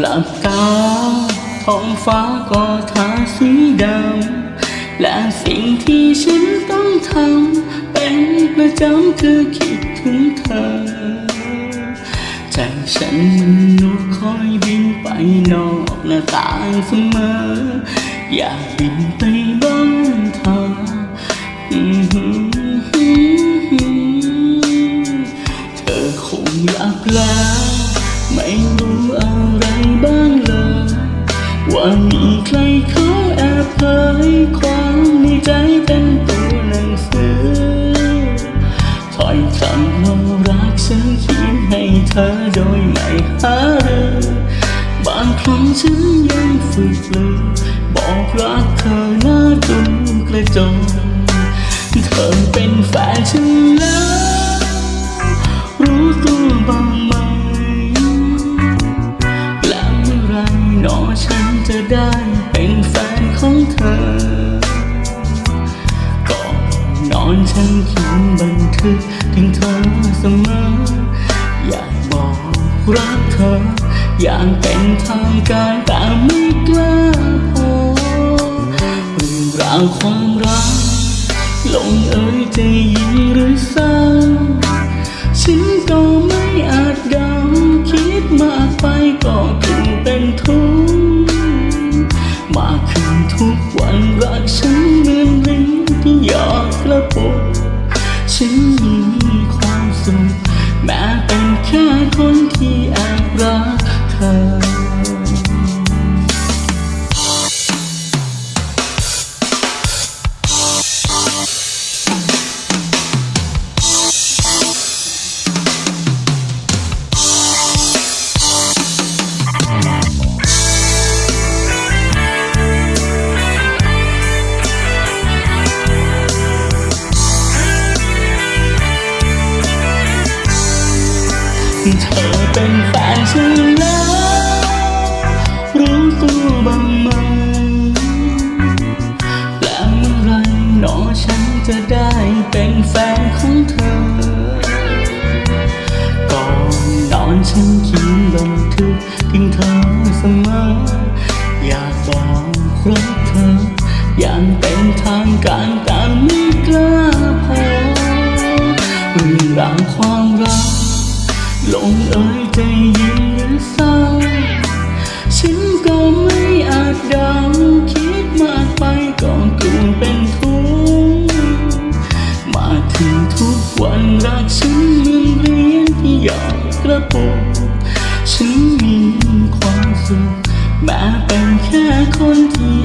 หลับตาท้องฟ้าก็ทาสีดำ และสิ่งที่ฉันต้องทำ เป็นประจำคือคิดถึงเธอ ใจฉันมันนกคอยบินไปนอกหน้าต่างเสมอ อยากบินไปบ้านเธอ ว่ามีใครเขาแอบเผยความในใจเป็นตัวหนังสือถ้อยคำว่ารักฉันเขียนให้เธอโดยไม่หาเรื่องบางครั้งฉันยังฝึกลืมบอกรักเธอหน้าดูกระจกเธอเป็นแฟนฉันแล้วรู้ตัวบ้าง อนฉันเขียนบันทึกถึงเธอเสมอ อยากบอกรักเธอ อย่างเป็นทางการแต่ไม่กล้าพอเรื่องราวความรัก ลงเอยจะยินหรือเศร้าฉันก็ไม่อาจเดาคิดมากไปก็คงเป็นทุกข์มากขึ้นทุกวัน แค่คนที่แอบรักเธอ เธอเป็นแฟนฉันแล้วรู้ตัวบ้างไหมแล้วเมื่อไรหนอฉันจะได้เป็นแฟนของเธอ ก่อนนอนฉันเขียนบันทึกถึงเธอเสมอ อยากบอกรักเธอ อย่างเป็นทางการแต่ไม่กล้าพอเรื่องราวความ ลงเอยใจยินหรือเศร้า ฉันก็ไม่อาจเดาคิดมากไปก็กลัวเป็นทุกข์มาถึงทุกวันรักฉันเหมือนเรียญที่หยอดกระปุกฉันมีความสุขแม้เป็นแค่คนที่